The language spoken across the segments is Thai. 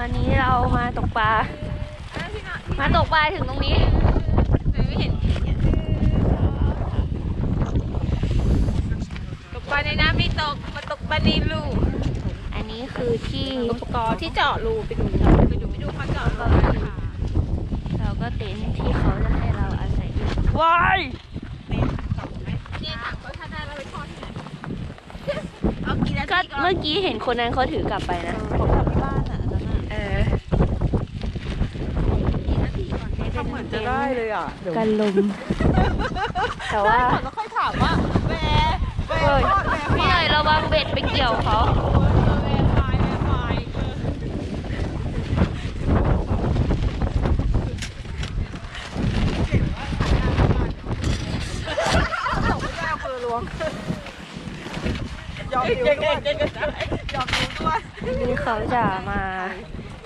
ตอนนี้เรามาตกปลา มาตกปลาถึงตรงนี้ ไม่เห็นตกปลาในน้ำไม่ตก มาตกปลาในรูอันนี้คือที่อุปกรณ์ที่เจาะรูไปดูไปดูไปดูเขาเจาะรูค่ะเราก็เต็นท์ที่เขาจะให้เราอาศัยอยู่ว้ายนี่ถามเขาถ้าได้เราไปทอดที่ไหนเอากี่นาก็ทีก่อนเมื่อกี้เห็นคนนั้นเขาถือกลับไปนะ ผมทำที่บ้านอะอันนั้นอะ เออ กี่นาทีก่อน ทำเห มือนจะได้เลยอะกันลม แต่ว่าก่อนแล้วค่อยถามว่าแหวแหวเฮ้ยทอดแหวพี่หน่อยระวังเบ็ดไปเกี่ยวเขาแหวไฟแหวไฟยอมดูด้วยยอมดูด้วยนี่เขาจะมา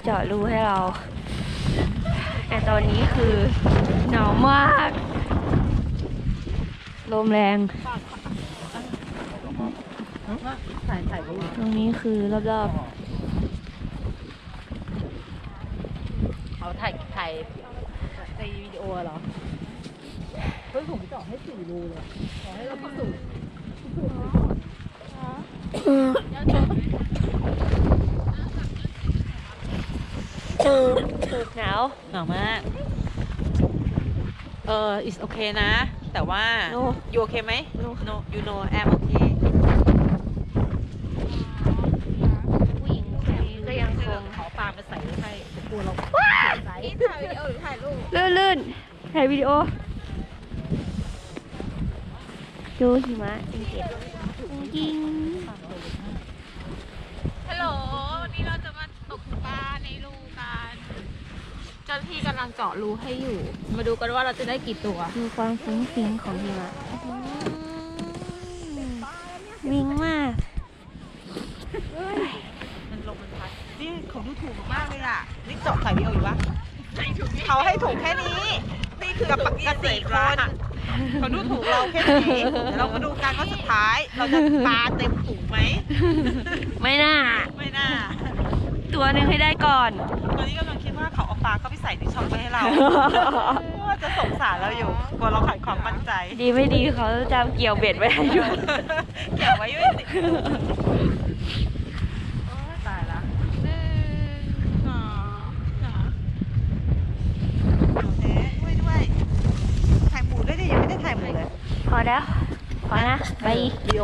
เจาะรูให้เรา แต่ตอนนี้คือหนาวมาก ลมแรง ตรงนี้คือรอบๆเขาถ่ายถ่ายในวิดีโอเหรอ เฮ้ยผมเจาะให้สี่รูเลยขอให้เราพิสูจน์ หนาวหนาวมาก เออ is okay นะ แต่ว่า No you okay ไหม No no you know I'm okay ผู้หญิงคนนี้ก็ยังคงขอปลามาใส่ไว้ให้กลัวเรานี่ถ่ายวิดีโอหรือถ่ายรูปลื่นถ่ายวิดีโอ ดูหิมะจริงจริง ฮัลโหล วันนี้เราจะมาตกปลาในรูกันเจ้าหน้าที่กำลังเจาะรูให้อยู่ มาดูกันว่าเราจะได้กี่ตัว ดูความฟุ้งฟิ้งของหิมะวิ่งมาก มันลมมันพัด นี่เขาดูถูกมากเลยอะ นี่เจาะใส่วิดีโออยู่ปะเขาให้ถูกแค่นี้ นี่คือกับปกติคนเขาดูถูกเราแค่นี้เดี๋ยวเรามาดูกันว่าสุดท้าย เราจะปลาเต็มถุงไหม ไม่น่า ไม่น่า ตัวหนึ่งให้ได้ก่อน ตอนนี้กำลังคิดว่าก็ไปใส่ในช่องไปให้เราว่าจะสงสารเราอยู่กลัวเราขาดความมั่นใจ ดีไม่ดีเขาจะเกี่ยวเบ็ดไว้ให้อยู่เกี่ยวไว้ด้ยสิอยตายละหนึ่งสองสามเอ๊ะด้วยด้วยถ่ายหมูด้วยดิยังไม่ได้ถ่ายหมูเลย พอแล้ว พอนะ ไป ดี